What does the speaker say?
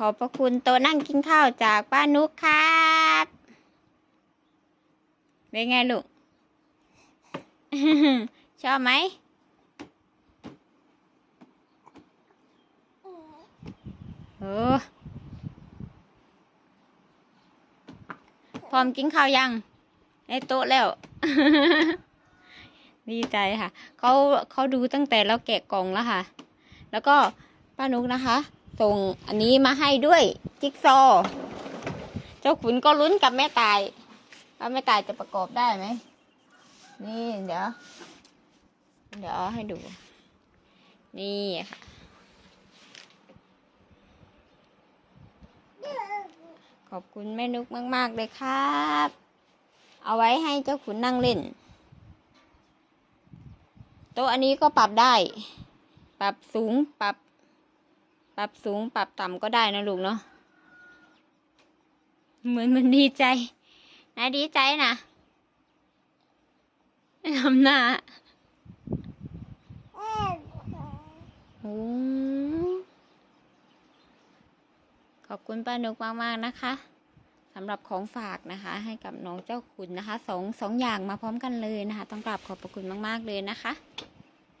ขอบพระคุณโตนั่งกินข้าวจากป้านุกครับเป็นไงลูก ชอบไหมเออพร้อมกินข้าวยังในโต๊ะแล้ว ดีใจค่ะ เขาเขาดูตั้งแต่เราแกะกล่องแล้วค่ะ แล้วก็ป้านุกนะคะ ส่งอันนี้มาให้ด้วยจิ๊กซอว์เจ้าขุนก็ลุ้นกับแม่ตายว่าแม่ตายจะประกอบได้ไหม นี่เดี๋ยว เดี๋ยวให้ดู นี่ค่ะ ขอบคุณแม่นุกมาก ๆ เลยครับ เอาไว้ให้เจ้าขุนนั่งเล่น โต๊ะอันนี้ก็ปรับได้ ปรับสูง ปรับ ปรับสูงปรับต่ำก็ได้นะลูกเนาะเหมือนมันดีใจนะดีใจนะทำหน้าโอ้ขอบคุณป้านุกมากๆนะคะสำหรับของฝากนะคะ ให้กับน้องเจ้าคุณนะคะสองสองอย่างมาพร้อมกันเลยนะคะ ต้องกราบขอบพระคุณมาก ๆ เลยนะคะ